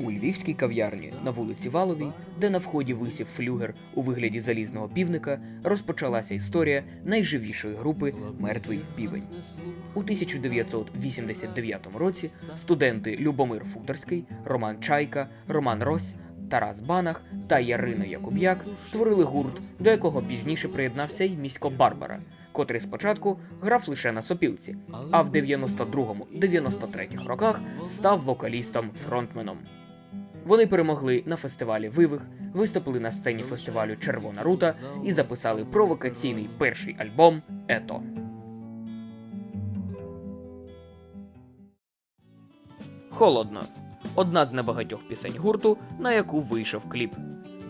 У львівській кав'ярні на вулиці Валовій, де на вході висів флюгер у вигляді залізного півника, розпочалася історія найживішої групи Мертвий півень. У 1989 році студенти Любомир Футерський, Роман Чайка, Роман Рось, Тарас Банах та Ярина Якуб'як створили гурт, до якого пізніше приєднався й місько Барбара, котрий спочатку грав лише на сопілці, а в 92-93 роках став вокалістом-фронтменом. Вони перемогли на фестивалі Вивих, виступили на сцені фестивалю Червона рута і записали провокаційний перший альбом Ето. Холодно. Одна з небагатьох пісень гурту, на яку вийшов кліп.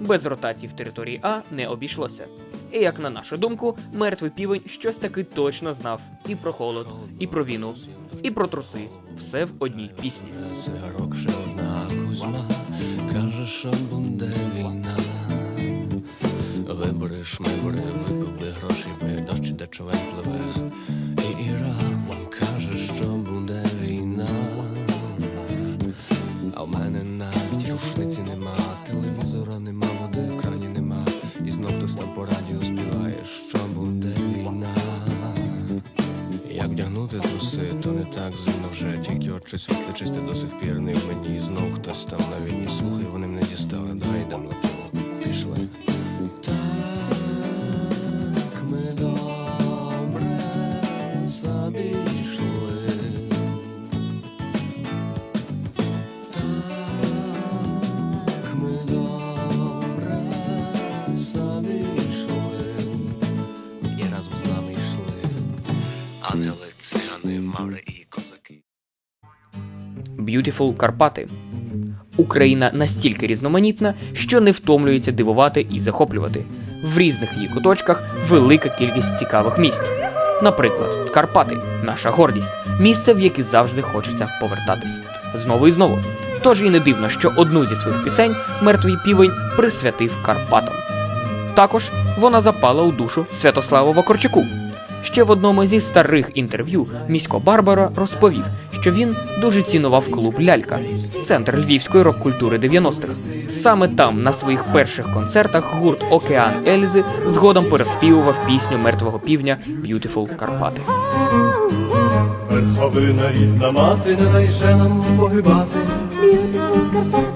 Без ротацій в території А не обійшлося. І як на нашу думку, мертвий півень щось таки точно знав і про холод, і про війну, і про труси. Все в одній пісні. Цигарок ще одна кузьма, каже, що буде війна. Вибереш, вибори, випив би гроші, би дощ де човен пливе. І Іран Beautiful Карпати. Україна настільки різноманітна, що не втомлюється дивувати і захоплювати. В різних її куточках велика кількість цікавих місць. Наприклад, Карпати наша гордість, місце, в яке завжди хочеться повертатись. Знову і знову. Тож і не дивно, що одну зі своїх пісень мертвий півень присвятив Карпатам. Також вона запала у душу Святославу Вакарчуку. Ще в одному зі старих інтерв'ю місько Барбара розповів, що він дуже цінував клуб Лялька, центр львівської рок-культури 90-х. Саме там, на своїх перших концертах, гурт Океан Ельзи згодом переспівував пісню мертвого півня Beautiful Карпати. Верховина рідна мати, не дай же нам погибати. Beautiful Карпати.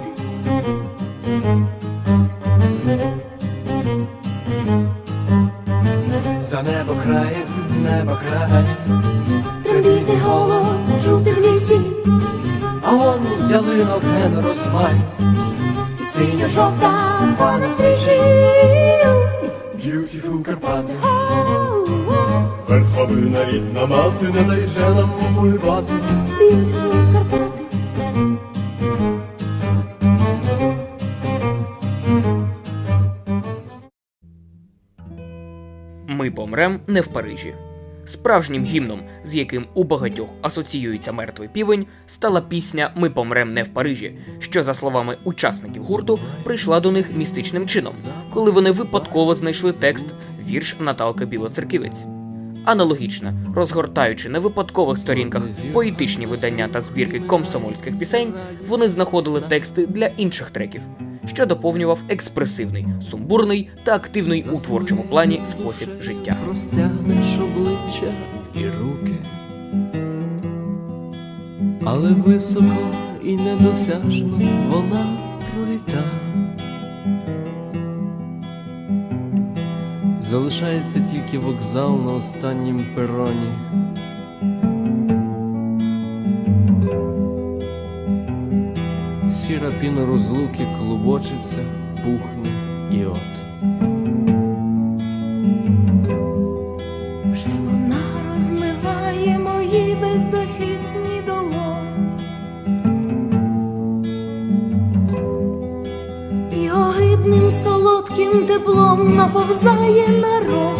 За небо краєм, небо крає, Трембіти голос ялинок ген розмай. і синя жовта вона стрижі. Beautiful Карпати, верховина рідна мати, не дай же нам. Beautiful Карпати. Ми помрем не в Парижі. Справжнім гімном, з яким у багатьох асоціюється мертвий півень, стала пісня Ми помрем не в Парижі, що, за словами учасників гурту, прийшла до них містичним чином, коли вони випадково знайшли текст вірш Наталки Білоцерківець. Аналогічно, розгортаючи на випадкових сторінках поетичні видання та збірки комсомольських пісень, вони знаходили тексти для інших треків, що доповнював експресивний, сумбурний та активний у творчому плані спосіб життя. Обличчя і руки, але високо і недосяжно вона проліта. Залишається тільки вокзал на останнім пероні. Сіра піна розлуки клубочиться, пухне і от. Наповзає народ.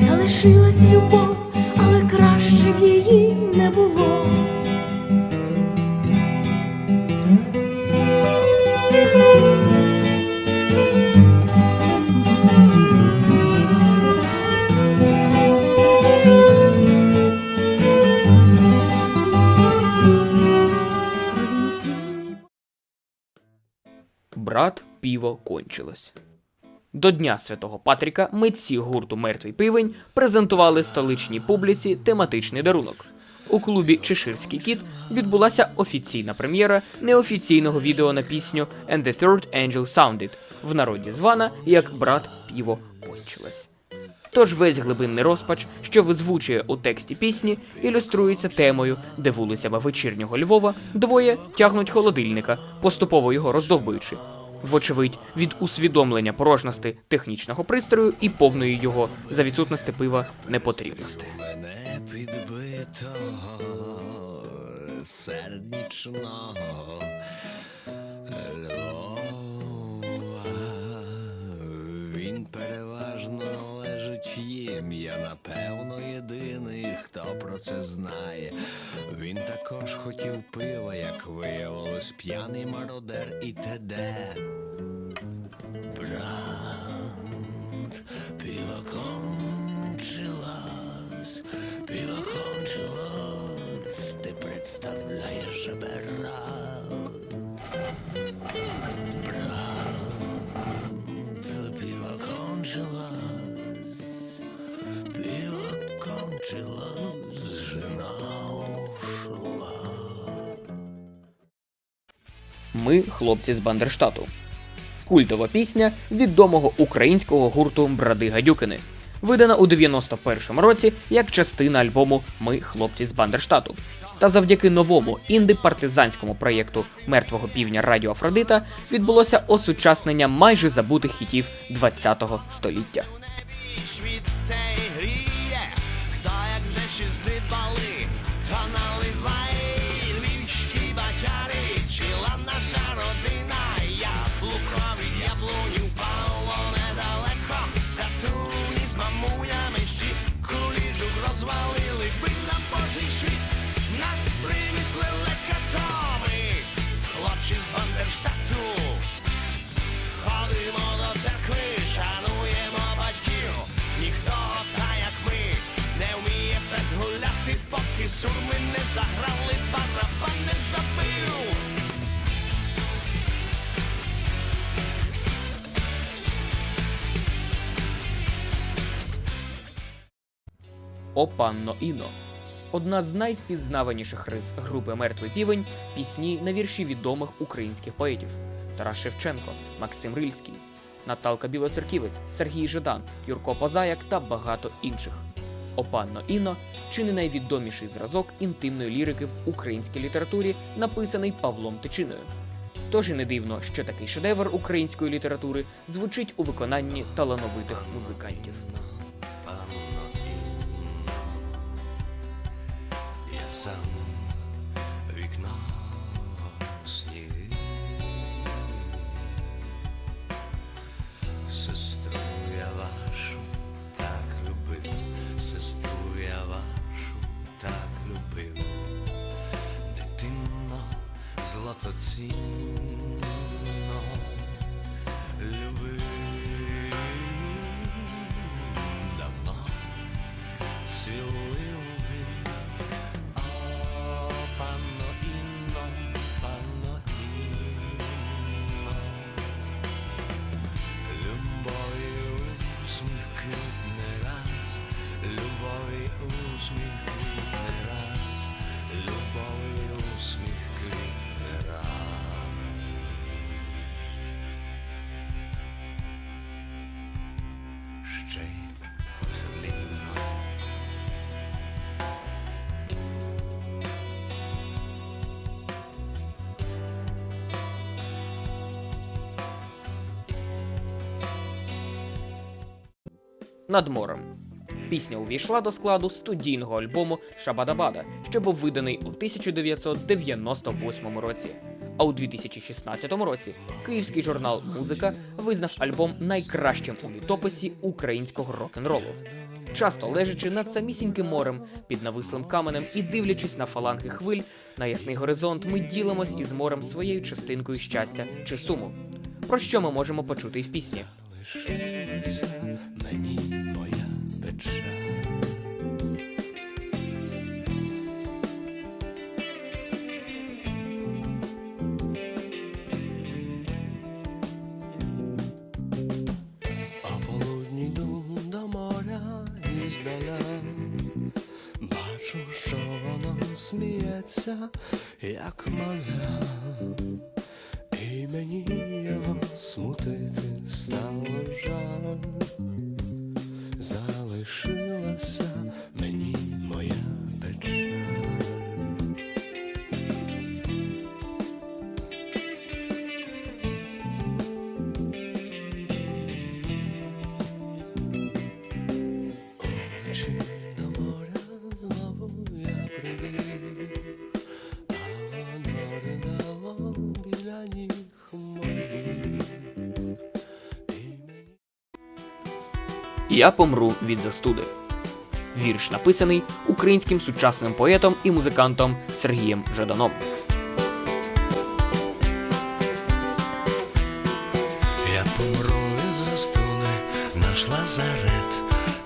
Залишилась любов, але краще б її не було. Брат, піво кончилось. До Дня Святого Патріка митці гурту Мертвий пивень презентували столичній публіці тематичний дарунок. У клубі Чеширський кіт відбулася офіційна прем'єра неофіційного відео на пісню And the Third Angel Sounded, в народі звана як Брат піво кончилось. Тож весь глибинний розпач, що визвучує у тексті пісні, ілюструється темою, де вулицями вечірнього Львова двоє тягнуть холодильника, поступово його роздовбуючи. Вочевидь, від усвідомлення порожності технічного пристрою і повної його за відсутності пива непотрібності. Мене підбитого серед нічного Він переважно належить їм. Я напевно єдиний, хто про це знає. Він також хотів пива, як виявилось, п'яний мародер і т.д. Ми хлопці з Бандерштату. Культова пісня відомого українського гурту Бради Гадюкини, видана у 91-му році як частина альбому Ми хлопці з Бандерштату. Та завдяки новому інди-партизанському проєкту мертвого півня Радіо Афродита відбулося осучаснення майже забутих хітів 20-го століття. Заграли, барабан не забив. О панно Іно. Одна з найвпізнаваніших рис групи Мертвий півень пісні на вірші відомих українських поетів Тарас Шевченко, Максим Рильський, Наталка Білоцерківець, Сергій Жадан, Юрко Позаяк та багато інших. О панно Іно чи не найвідоміший зразок інтимної лірики в українській літературі, написаний Павлом Тичиною. Тож і не дивно, що такий шедевр української літератури звучить у виконанні талановитих музикантів. Я сам let's see. Над морем. Пісня увійшла до складу студійного альбому Шабадабада, що був виданий у 1998 році. А у 2016 році київський журнал Музика визнав альбом найкращим у літописі українського рок-н-ролу. Часто лежачи над самісіньким морем під навислим каменем і дивлячись на фаланги хвиль, на ясний горизонт, ми ділимось із морем своєю частинкою щастя чи суму. Про що ми можемо почути і в пісні? Серця, як маля, і мені його смутити стало жаль. Залишилася мені моя печаль. Очі на моря знову я привів, Я помру від застуди. Вірш написаний українським сучасним поетом і музикантом Сергієм Жаданом. Я помру від застуди, наш лазарет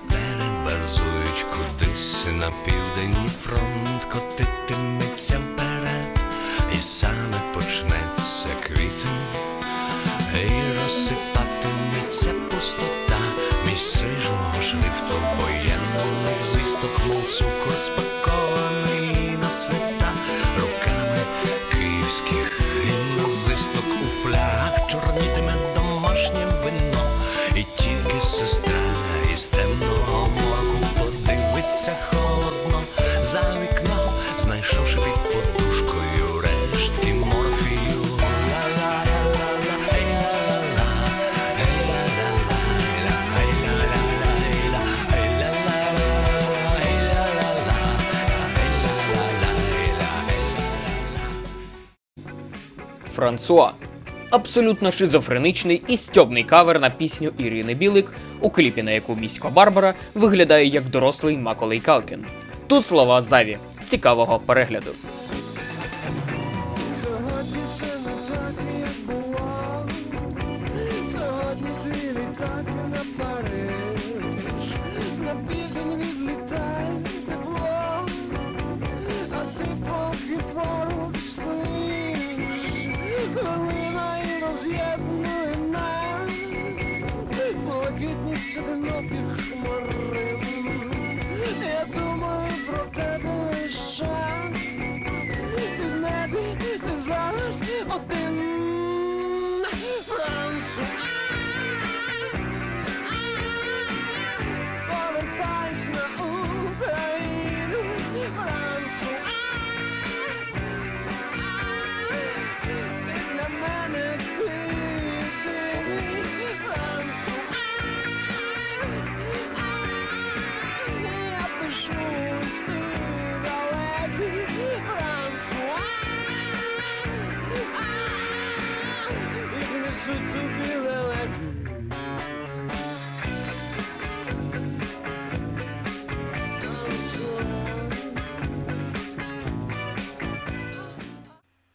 Перебазують кудись на південний фронт Котитиметься подивиться холодно за вікно, знайшовши під подушкою рештки морфію. Франсуа. Абсолютно шизофреничний і стьобний кавер на пісню Ірини Білик, у кліпі на яку міська Барбара виглядає як дорослий Маколей Калкін. Тут слова Заві. Цікавого перегляду. up.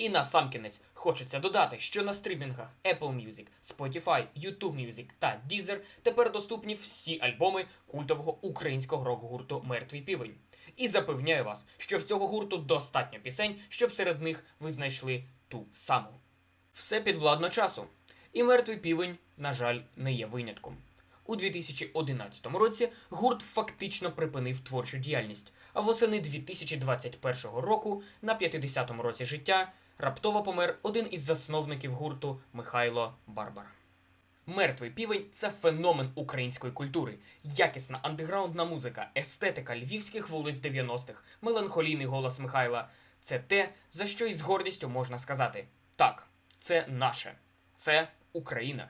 І на сам кінець хочеться додати, що на стрімінгах Apple Music, Spotify, YouTube Music та Deezer тепер доступні всі альбоми культового українського рок-гурту Мертвий півень. І запевняю вас, що в цього гурту достатньо пісень, щоб серед них ви знайшли ту саму. Все підвладно часу. І мертвий півень, на жаль, не є винятком. У 2011 році гурт фактично припинив творчу діяльність, а восени 2021 року, на 50-му році життя, раптово помер один із засновників гурту Михайло Барбара. Мертвий півень це феномен української культури, якісна андеграундна музика, естетика львівських вулиць 90-х, меланхолійний голос Михайла. Це те, за що із гордістю можна сказати: так, це наше, це Україна.